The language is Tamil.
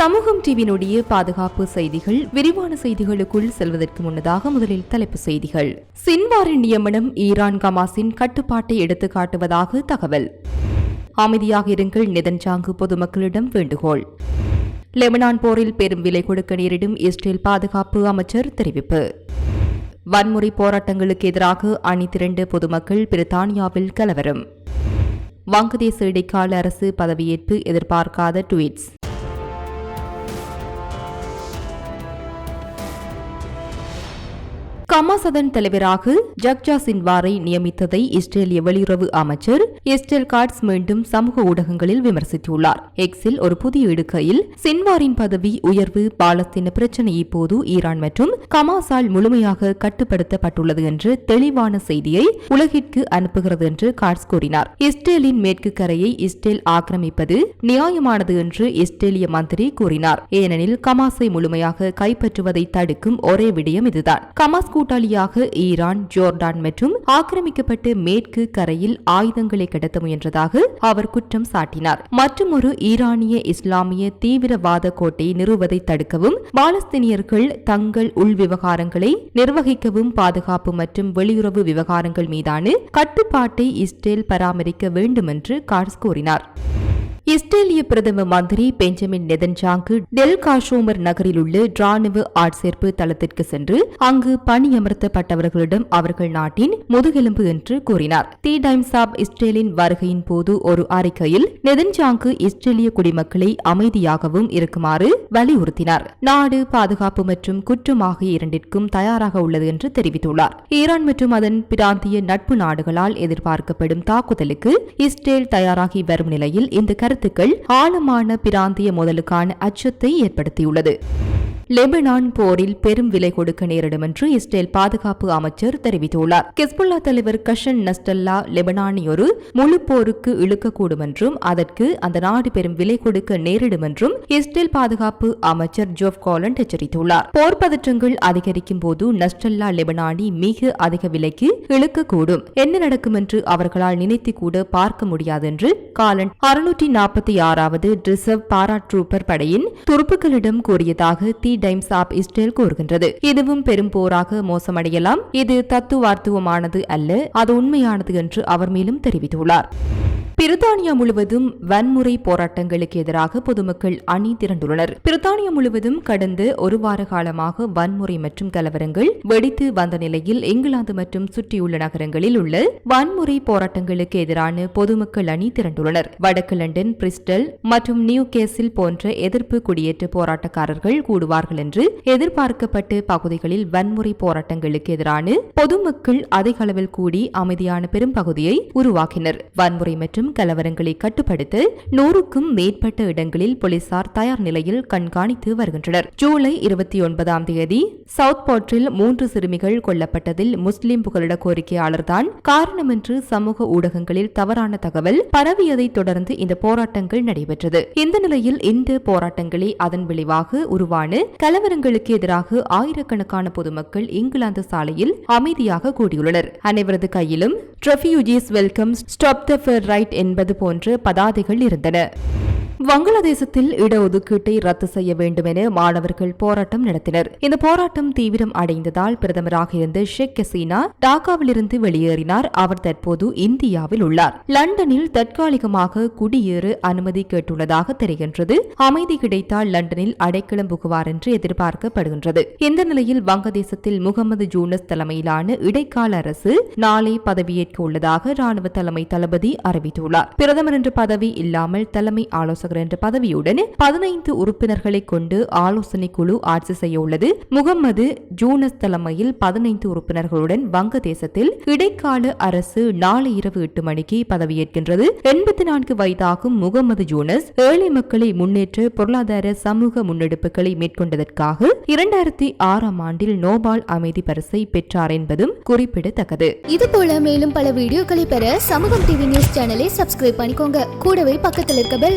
சமூகம் டிவியினுடைய பாதுகாப்பு செய்திகள் விரிவான செய்திகளுக்குள் செல்வதற்கு முன்னதாக முதலில் தலைப்பு செய்திகள். சின்வாரின் நியமனம் ஈரான் கமாஸின் கட்டுப்பாட்டை எடுத்துக்காட்டுவதாக தகவல். அமைதியாக இருங்கள் நிதன்சாங்கு பொதுமக்களிடம் வேண்டுகோள். லெபனான் போரில் பெரும் விலை கொடுக்க நேரிடும் இஸ்ரேல் பாதுகாப்பு அமைச்சர் தெரிவிப்பு. வன்முறை போராட்டங்களுக்கு எதிராக அணி திரண்டு பொதுமக்கள் பிரித்தானியாவில் கலவரம். வங்கதேச இடைக்கால அரசு பதவியேற்பு எதிர்பார்க்காத ட்வீட்ஸ். கமாசதன் தலைவராக ஜக்ஜா சின்வாரை நியமித்ததை இஸ்ரேலிய வெளியுறவு அமைச்சர் எஸ்டெல் காட்ஸ் மீண்டும் சமூக ஊடகங்களில் விமர்சித்துள்ளார். எக்ஸில் ஒரு புதிய இடுகையில் சின்வாரின் பதவி உயர்வு பாலஸ்தீன பிரச்சினை இப்போது ஈரான் மற்றும் கமாசால் முழுமையாக கட்டுப்படுத்தப்பட்டுள்ளது என்று தெளிவான செய்தியை உலகிற்கு அனுப்புகிறது என்று காட்ஸ் கூறினார். இஸ்ரேலின் மேற்கு கரையை இஸ்ரேல் ஆக்கிரமிப்பது நியாயமானது என்று இஸ்ரேலிய மந்திரி கூறினார். ஏனெனில் கமாஸை முழுமையாக கைப்பற்றுவதை தடுக்கும் ஒரே விடயம் இதுதான். கமாஸ் கூட்டாளியாக ஈரான் ஜோர்டான் மற்றும் ஆக்கிரமிக்கப்பட்டு மேற்கு கரையில் ஆயுதங்களை கடத்த முயன்றதாக அவர் குற்றம் சாட்டினார். மற்றொரு ஈரானிய இஸ்லாமிய தீவிரவாத கோட்டை நிறுவதை தடுக்கவும் பாலஸ்தீனியர்கள் தங்கள் உள் விவகாரங்களை நிர்வகிக்கவும் பாதுகாப்பு மற்றும் வெளியுறவு விவகாரங்கள் மீதான கட்டுப்பாட்டை இஸ்ரேல் பராமரிக்க வேண்டும் என்று கார்ஸ் கூறினார். இஸ்ரேலிய பிரதம மந்திரி பெஞ்சமின் நெதன்ஜாங்கு டெல் காஷோமர் நகரில் உள்ள ராணுவ ஆட்சேர்ப்பு தளத்திற்கு சென்று அங்கு பணியமர்த்தப்பட்டவர்களிடம் அவர்கள் நாட்டின் முதுகெலும்பு என்று கூறினார். தி டைம்ஸ் ஆப் இஸ்ரேலின் வருகையின் போது ஒரு அறிக்கையில் நெதன்ஜாங்கு இஸ்ரேலிய குடிமக்களை அமைதியாகவும் இருக்குமாறு வலியுறுத்தினார். நாடு பாதுகாப்பு மற்றும் குற்றம் ஆகிய இரண்டிற்கும் தயாராக உள்ளது என்று தெரிவித்துள்ளார். ஈரான் மற்றும் அதன் பிராந்திய நட்பு நாடுகளால் எதிர்பார்க்கப்படும் தாக்குதலுக்கு இஸ்ரேல் தயாராகி வரும் நிலையில் இந்த கருத்து கருத்துக்கள் ஆழமான பிராந்திய மோதலுக்கான அச்சத்தை ஏற்படுத்தியுள்ளது. லெபனான் போரில் பெரும் விலை கொடுக்க நேரிடும் என்று இஸ்ரேல் பாதுகாப்பு அமைச்சர் தெரிவித்துள்ளார். கெஸ்புல்லா தலைவர் கஷன் நஸ்டல்லா லெபனானியொரு முழு போருக்கு இழுக்கக்கூடும் என்றும் அதற்கு அந்த நாடு பெரும் விலை கொடுக்க நேரிடும் என்றும் இஸ்ரேல் பாதுகாப்பு அமைச்சர் ஜோப் காலண்ட் எச்சரித்துள்ளார். போர் பதற்றங்கள் அதிகரிக்கும் போது நஸ்டல்லா லெபனானி மிக அதிக விலைக்கு இழுக்கக்கூடும். என்ன நடக்கும் என்று அவர்களால் நினைத்து கூட பார்க்க முடியாது என்று காலண்ட் அறுநூற்றி நாற்பத்தி ஆறாவது ரிசர்வ் பாராட்ரூப்பர் படையின் துருப்புக்களிடம் கூறியதாக தி டைம்ஸ் ஆப் இஸ்ரேல் கூறுகின்றது. இதுவும் பெரும் போராக மோசமடையலாம். இது தத்துவார்த்துவமானது அல்ல அது உண்மையானது என்று அவர் மேலும் தெரிவித்துள்ளார். பிரித்தானியா முழுவதும் வன்முறை போராட்டங்களுக்கு எதிராக பொதுமக்கள் அணி திரண்டுள்ளனர். பிரித்தானியா முழுவதும் கடந்த ஒரு வார காலமாக வன்முறை மற்றும் கலவரங்கள் வெடித்து வந்த நிலையில் இங்கிலாந்து மற்றும் சுற்றியுள்ள நகரங்களில் உள்ள வன்முறை போராட்டங்களுக்கு எதிரான பொதுமக்கள் அணி திரண்டுள்ளனர். வடக்கு லண்டன் பிரிஸ்டல் மற்றும் நியூ கேசில் போன்ற எதிர்ப்பு குடியேற்ற போராட்டக்காரர்கள் கூடுவார்கள் என்று எதிர்பார்க்கப்பட்ட பகுதிகளில் வன்முறை போராட்டங்களுக்கு எதிரான பொதுமக்கள் அதிக அளவில் கூடி அமைதியான பெரும் பகுதியை உருவாக்கினர். வன்முறை மற்றும் கலவரங்களை கட்டுப்படுத்த நூறுக்கும் மேற்பட்ட இடங்களில் போலீசார் தயார் நிலையில் கண்காணித்து வருகின்றனர். ஜூலை இருபத்தி ஒன்பதாம் தேதி சவுத் போர்ட்டில் மூன்று சிறுமிகள் கொல்லப்பட்டதில் முஸ்லிம் புகலிட கோரிக்கையாளர் தான் காரணம் என்று சமூக ஊடகங்களில் தவறான தகவல் பரவியதை தொடர்ந்து இந்த போராட்டங்கள் நடைபெற்றது. இந்த நிலையில் இந்த போராட்டங்களே அதன் விளைவாக உருவான கலவரங்களுக்கு எதிராக ஆயிரக்கணக்கான பொதுமக்கள் இங்கிலாந்து சாலையில் அமைதியாக கூடியுள்ளனர். அனைவரது கையிலும் refugees welcome stop the far right என்பது போன்று பதாதைகள் இருந்தன. வங்களாதேசத்தில் இடஒதுக்கீட்டை ரத்து செய்ய வேண்டும் என மாணவர்கள் போராட்டம் நடத்தினர். இந்த போராட்டம் தீவிரம் அடைந்ததால் பிரதமராக இருந்த ஷேக் ஹசீனா டாக்காவிலிருந்து வெளியேறினார். அவர் தற்போது இந்தியாவில் உள்ளார். லண்டனில் தற்காலிகமாக குடியேற அனுமதி கேட்டுள்ளதாக தெரிகின்றது. அமைதி கிடைத்தால் லண்டனில் அடைக்கலம் புகுவார் என்று எதிர்பார்க்கப்படுகின்றது. இந்த நிலையில் வங்கதேசத்தில் முகமது ஜூனஸ் தலைமையிலான இடைக்கால அரசு நாளை பதவியேற்க உள்ளதாக ராணுவ தலைமை தளபதி அறிவித்துள்ளார். பிரதமர் என்ற பதவி இல்லாமல் தலைமை ஆலோசகர் என்ற பதவியுடன் பதினைந்து உறுப்பினர்களை கொண்டு ஆலோசனை குழு ஆட்சி செய்ய உள்ளது. முகமது ஜூனஸ் தலைமையில் பதினைந்து உறுப்பினர்களுடன் வங்கதேசத்தில் இடைக்கால அரசு நாளை இரவு எட்டு மணிக்கு பதவியேற்கின்றது. எண்பத்தி நான்கு வயதாகும் முகமது ஜூனஸ் ஏழை மக்களை முன்னேற்ற பொருளாதார சமூக முன்னெடுப்புகளை மேற்கொண்டதற்காக இரண்டாயிரத்தி ஆறாம் ஆண்டில் நோபால் அமைதி பரிசை பெற்றார் என்பதும் குறிப்பிடத்தக்கது. இது போல மேலும் பல வீடியோக்களை பெற சமூகம் டிவி நியூஸ் சேனலை சப்ஸ்கிரைப் பண்ணிக்கோங்க. கூடவே பக்கத்தில் இருக்க பெல்